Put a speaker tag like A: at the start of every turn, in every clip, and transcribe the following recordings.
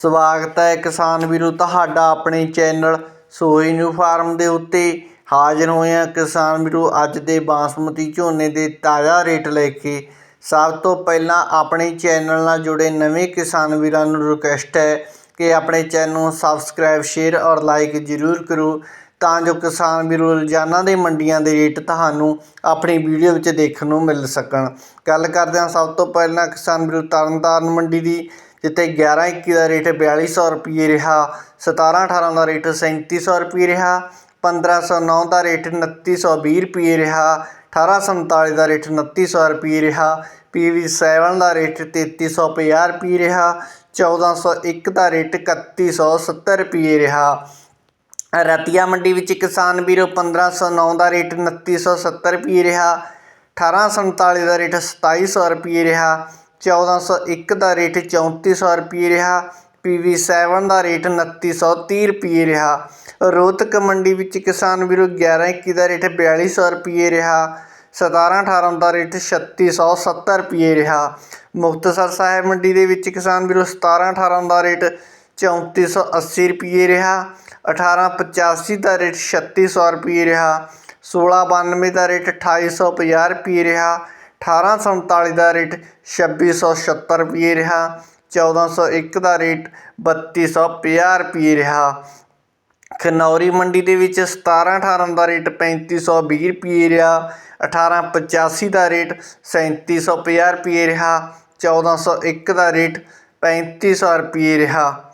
A: ਸਵਾਗਤ ਹੈ ਕਿਸਾਨ ਵੀਰੋ, ਤੁਹਾਡਾ ਆਪਣੇ ਚੈਨਲ ਸੋਈ ਨਿਊ ਫਾਰਮ ਦੇ ਉੱਤੇ। ਹਾਜ਼ਰ ਹੋਏ ਹਾਂ ਕਿਸਾਨ ਵੀਰੋ, ਅੱਜ ਦੇ ਬਾਸਮਤੀ ਝੋਨੇ ਦੇ ਤਾਜ਼ਾ ਰੇਟ ਲੈ ਕੇ। ਸਭ ਤੋਂ ਪਹਿਲਾਂ ਆਪਣੇ ਚੈਨਲ ਨਾਲ ਜੁੜੇ ਨਵੇਂ ਕਿਸਾਨ ਵੀਰਾਂ ਨੂੰ ਰਿਕੁਐਸਟ ਹੈ ਕਿ ਆਪਣੇ ਚੈਨਲ ਨੂੰ ਸਬਸਕ੍ਰਾਈਬ ਸ਼ੇਅਰ ਔਰ ਲਾਈਕ ਜ਼ਰੂਰ ਕਰੋ ਤਾਂ ਜੋ ਕਿਸਾਨ ਵੀਰੋ, ਰੋਜ਼ਾਨਾ ਦੇ ਮੰਡੀਆਂ ਦੇ ਰੇਟ ਤੁਹਾਨੂੰ ਆਪਣੀ ਵੀਡੀਓ ਵਿੱਚ ਦੇਖਣ ਨੂੰ ਮਿਲ ਸਕਣ। ਗੱਲ ਕਰਦੇ ਹਾਂ ਸਭ ਤੋਂ ਪਹਿਲਾਂ ਕਿਸਾਨ ਵੀਰੋ, ਤਰਨਤਾਰਨ ਮੰਡੀ ਦੀ। ਜਿੱਥੇ 11 21 ਦਾ ਰੇਟ 4200 ਰੁਪਏ ਰਿਹਾ 17 18 ਦਾ ਰੇਟ 3700 ਰੁਪਏ ਰਿਹਾ 1509 ਦਾ ਰੇਟ 2920 ਰੁਪਏ ਰਿਹਾ 1847 ਦਾ ਰੇਟ 2900 ਰੁਪਏ ਰਿਹਾ ਪੀਵੀ 7 ਦਾ ਰੇਟ 3350 ਰੁਪਏ ਰਿਹਾ 1401 ਦਾ ਰੇਟ 3170 ਰੁਪਏ ਰਿਹਾ। ਰਤੀਆ ਮੰਡੀ ਵਿੱਚ ਕਿਸਾਨ ਵੀਰੋ 1509 ਦਾ ਰੇਟ 2970 ਰੁਪਏ ਰਿਹਾ 1847 ਦਾ ਰੇਟ 2700 ਰੁਪਏ ਰਿਹਾ 1401 ਦਾ ਰੇਟ 3400 ਰੁਪਏ ਰਿਹਾ ਪੀਵੀ 7 ਦਾ ਰੇਟ 2930 ਰੁਪਏ ਰਿਹਾ। ਰੋਹਤਕ ਮੰਡੀ ਵਿੱਚ ਕਿਸਾਨ ਵੀਰੋ 11 21 ਦਾ ਰੇਟ 4200 ਰੁਪਏ ਰਿਹਾ 17 18 ਦਾ ਰੇਟ 3670 ਰੁਪਏ ਰਿਹਾ। ਮੁਕਤਸਰ ਸਾਹਿਬ ਮੰਡੀ ਦੇ ਵਿੱਚ ਕਿਸਾਨ ਵੀਰੋ 17 18 ਦਾ ਰੇਟ 3480 ਰੁਪਏ ਰਿਹਾ 1885 ਦਾ ਰੇਟ 3600 ਰੁਪਏ ਰਿਹਾ 1692 ਦਾ ਰੇਟ 2850 ਰੁਪਏ ਰਿਹਾ 1847 ਦਾ ਰੇਟ 2676 ਰੁਪਏ ਰਿਹਾ 1401 ਦਾ ਰੇਟ 3250 ਰੁਪਏ ਰਿਹਾ। ਖਨੌਰੀ ਮੰਡੀ ਦੇ ਵਿੱਚ 17 18 ਦਾ ਰੇਟ 3520 ਰੁਪਏ ਰਿਹਾ। 1885 ਦਾ ਰੇਟ 3750 ਰੁਪਏ ਰਿਹਾ। 1401 ਦਾ ਰੇਟ 3500 ਰੁਪਏ ਰਿਹਾ।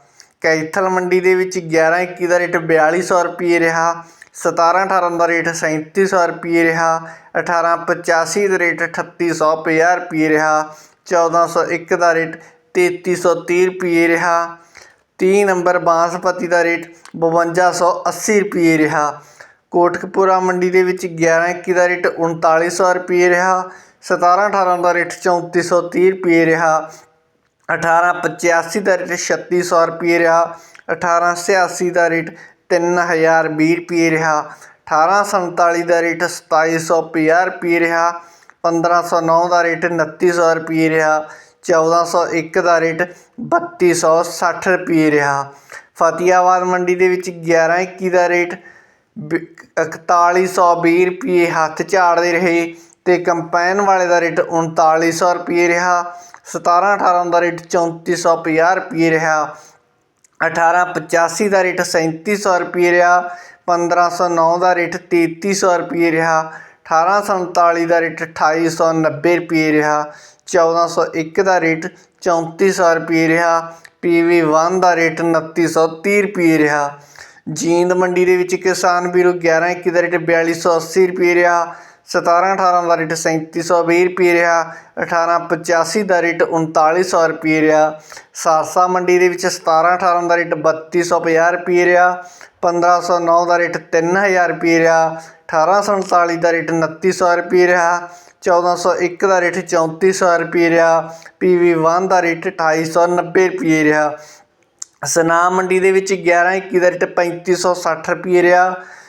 A: ਕੈਥਲ ਮੰਡੀ ਦੇ ਵਿੱਚ 11 21 ਦਾ ਰੇਟ 4200 ਰੁਪਏ ਰਿਹਾ। 17 18 ਦਾ ਰੇਟ 3700 ਰੁਪਏ ਰਿਹਾ 1885 ਦਾ ਰੇਟ 3850 ਰੁਪਏ ਰਿਹਾ 1401 ਦਾ ਰੇਟ 3330 ਰੁਪਏ ਰਿਹਾ 30 ਨੰਬਰ ਬਾਂਸਪਤੀ ਦਾ ਰੇਟ 5280 ਰੁਪਏ ਰਿਹਾ, ਕੋਟਕਪੂਰਾ ਮੰਡੀ ਦੇ ਵਿੱਚ 11 21 ਦਾ ਰੇਟ 3900 ਰੁਪਏ ਰਿਹਾ 17 18 ਦਾ ਰੇਟ 3430 ਰੁਪਏ ਰਿਹਾ 1885 ਦਾ ਰੇਟ 3600 ਰੁਪਏ ਰਿਹਾ 1886 ਦਾ ਰੇਟ 3020 ਰੁਪਏ ਰਿਹਾ 1847 ਦਾ ਰੇਟ 2750 ਰੁਪਏ ਰਿਹਾ 1509 ਦਾ ਰੇਟ 2900 ਰੁਪਏ ਰਿਹਾ 1401 ਦਾ ਰੇਟ 3260 ਰੁਪਏ ਰਿਹਾ। ਫਤਿਆਬਾਦ ਮੰਡੀ ਦੇ ਵਿੱਚ 11 21 ਦਾ ਰੇਟ 4120 ਰੁਪਏ ਹੱਥ ਝਾੜਦੇ ਰਹੇ ਤੇ ਕੰਪੈਨ ਵਾਲੇ ਦਾ ਰੇਟ 3900 ਰੁਪਏ ਰਿਹਾ 17 18 ਦਾ ਰੇਟ 3450 ਰੁਪਏ ਰਿਹਾ। 1885 ਦਾ ਰੇਟ 3700 ਰੁਪਏ ਰਿਹਾ 1509 ਦਾ ਰੇਟ 3300 ਰੁਪਏ ਰਿਹਾ 1847 ਦਾ ਰੇਟ 2890 ਰੁਪਏ ਰਿਹਾ 1401 ਦਾ ਰੇਟ 3400 ਰੁਪਏ ਰਿਹਾ ਪੀਵੀ 1 ਦਾ ਰੇਟ 2930 ਰੁਪਏ ਰਿਹਾ। ਜੀਂਦ ਮੰਡੀ ਦੇ ਵਿੱਚ ਕਿਸਾਨ ਵੀਰੋ 11 21 ਦਾ ਰੇਟ 4280 ਰੁਪਏ ਰਿਹਾ 17 18 ਦਾ ਰੇਟ 3720 ਰੁਪਏ ਰਿਹਾ 1885 ਦਾ ਰੇਟ 3900 ਰੁਪਏ ਰਿਹਾ, ਸਾਰਸਾ ਮੰਡੀ ਦੇ ਵਿੱਚ 17 18 ਦਾ ਰੇਟ 3250 ਰੁਪਏ ਰਿਹਾ 1509 ਦਾ ਰੇਟ 3000 ਰੁਪਏ ਰਿਹਾ 1847 ਦਾ ਰੇਟ 2900 ਰੁਪਏ ਰਿਹਾ 1401 ਦਾ ਰੇਟ 3400 ਰੁਪਏ ਰਿਹਾ ਪੀਵੀ 1 ਦਾ ਰੇਟ 2890 ਰੁਪਏ ਰਿਹਾ। ਸਨਾਮ ਮੰਡੀ ਦੇ ਵਿੱਚ 11 21 ਦਾ ਰੇਟ 3560 ਰੁਪਏ ਰਿਹਾ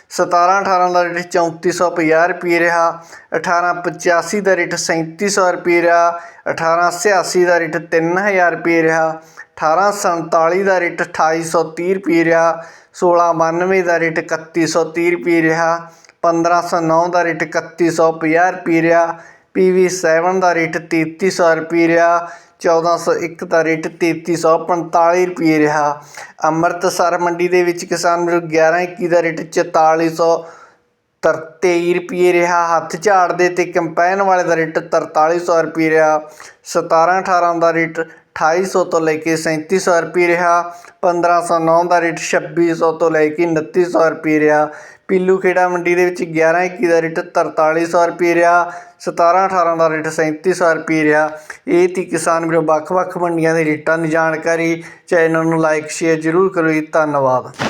A: 17 18 ਦਾ ਰੇਟ 3450 ਰੁਪਏ ਰਿਹਾ। 1885 ਦਾ ਰੇਟ 3700 ਰੁਪਏ ਰਿਹਾ। 1886 ਦਾ ਰੇਟ 3000 ਰੁਪਏ ਰਿਹਾ। 1847 ਦਾ ਰੇਟ 2830 ਰੁਪਏ ਰਿਹਾ। 1692 ਦਾ ਰੇਟ 3130 ਰੁਪਏ ਰਿਹਾ। 1509 ਦਾ ਰੇਟ 3150 ਰੁਪਏ ਰਿਹਾ। ਪੀਵੀ 7 ਦਾ ਰੇਟ 3300 ਰੁਪਏ ਰਿਹਾ 1401 ਦਾ ਰੇਟ 3345 ਰੁਪਏ ਰਿਹਾ। ਅੰਮ੍ਰਿਤਸਰ ਮੰਡੀ ਦੇ ਵਿੱਚ ਕਿਸਾਨ ਨੂੰ 11 21 ਦਾ ਰੇਟ 4400 ਤਰਤੇਈ ਰੁਪਏ ਰਿਹਾ। ਹੱਥ ਝਾੜ ਦੇ ਤੇ ਕੰਪੈਨ ਵਾਲੇ ਦਾ ਰੇਟ 4300 ਰੁਪਏ ਰਿਹਾ। 17 18 ਦਾ ਰੇਟ 2800 ਤੋਂ ਲੈ ਕੇ 3700 ਰੁਪਏ ਰਿਹਾ। 1509 ਦਾ ਰੇਟ 2600 ਤੋਂ ਲੈ ਕੇ 2900 ਰੁਪਏ ਰਿਹਾ। ਪੀਲੂ ਖੇੜਾ ਮੰਡੀ ਦੇ ਵਿੱਚ 11 21 ਦਾ ਰੇਟ 4300 ਰੁਪਏ ਰਿਹਾ। 17 18 ਦਾ ਰੇਟ 3700 ਰੁਪਏ ਰਿਹਾ। ਇਹ ਤੀ ਕਿਸਾਨ ਵੀਰੋ, ਵੱਖ-ਵੱਖ ਮੰਡੀਆਂ ਦੇ ਰੇਟਾਂ ਦੀ ਜਾਣਕਾਰੀ। ਚੈਨਲ ਨੂੰ ਲਾਈਕ, ਸ਼ੇਅਰ ਜ਼ਰੂਰ ਕਰੋ ਜੀ। ਧੰਨਵਾਦ।